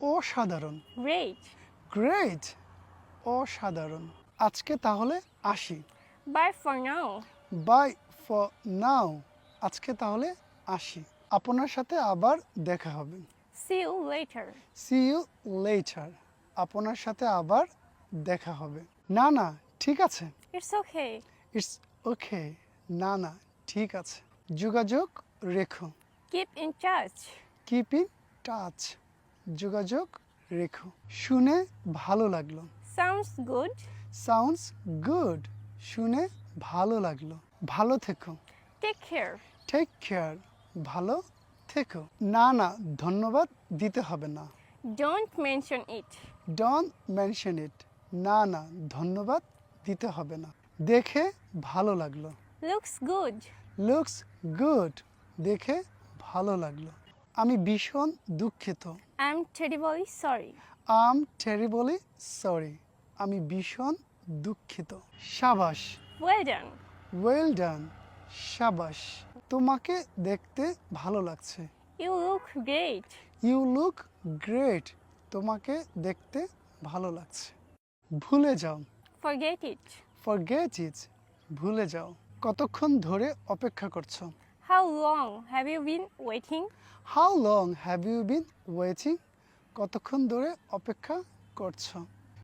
অসাধারণ। Great. Great অসাধারণ। আজকে তাহলে আসি। Bye for now. Bye for now আজকে তাহলে আসি। আপনার সাথে আবার দেখা হবে। See you later. See you later আপনার সাথে আবার দেখা হবে। না না ঠিক আছে? ইটস ওকে ইটস ওকে না না ঠিক আছে। যোগাযোগ রেখো। Keep in touch. Keep in touch যোগাযোগ রেখো। শুনে ভালো লাগল। Sounds good. সাউন্ডস গুড শুনে ভালো লাগল। ভালো থেকো। Take care. টেক কেয়ার ভালো থেকো। না না ধন্যবাদ দিতে হবে না। Don't mention it Don mention it না না ধন্যবাদ দিতে হবে না। দেখে ভালো লাগল। Looks গুড লুকস গুড দেখে ভালো লাগল। আমি ভীষণ দুঃখিত। I'm terribly sorry. I'm terribly sorry আমি ভীষণ দুঃখিত। সাবাস। Well done. ওয়েল ডান সাবাস। তোমাকে দেখতে ভালো লাগছে। You look great. You look great তোমাকে দেখতে ভালো লাগছে। ভুলে যাও। Forget it. ফরগেট ইট ভুলে যাও। কতক্ষণ ধরে অপেক্ষা করছ? How long have you been waiting? How long have you been waiting? কতক্ষণ ধরে অপেক্ষা করছ